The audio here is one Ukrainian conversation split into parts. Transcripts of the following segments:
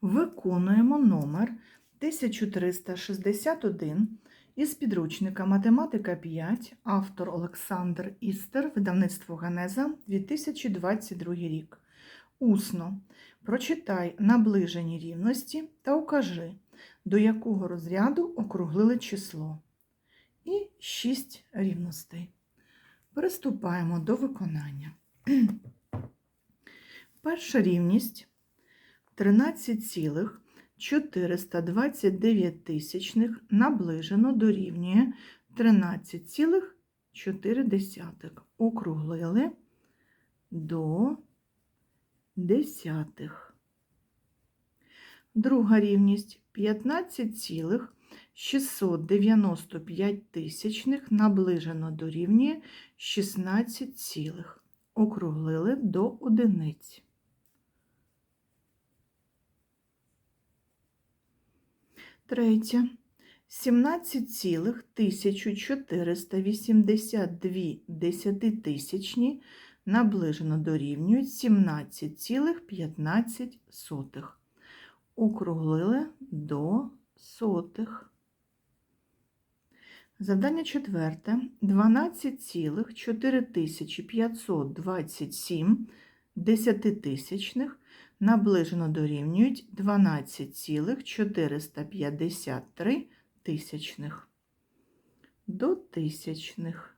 Виконуємо номер 1361 із підручника Математика 5, автор Олександр Істер, видавництво Генеза, 2022 рік. Усно прочитай наближені рівності та укажи, до якого розряду округлили число. І 6 рівностей. Приступаємо до виконання. Перша рівність 13,429 тисячних наближено дорівнює 13,4. Округлили до десятих. Друга рівність 15,695 тисячних наближено дорівнює 16, цілих. округлили до одиниць. Третє. 17,1482 десятитисячні наближено дорівнюють 17,15. Округлили до сотих. Завдання четверте. 12,4527 десятитисячних наближено дорівнюють 12,453 тисячних до тисячних.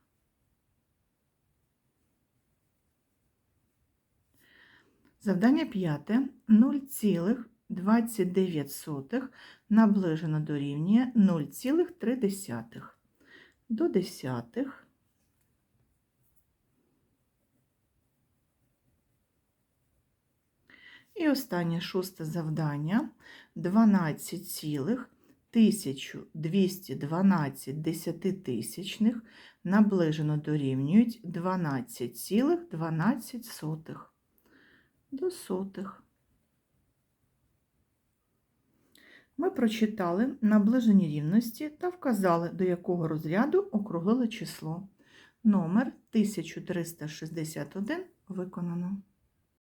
Завдання п'яте 0,29 наближено дорівнює 0,3 до десятих. І останнє шосте завдання 12,1212 десятитисячних наближено дорівнюють 12,12 до сотих. Ми прочитали наближені рівності та вказали, до якого розряду округлили число. Номер 1361 виконано.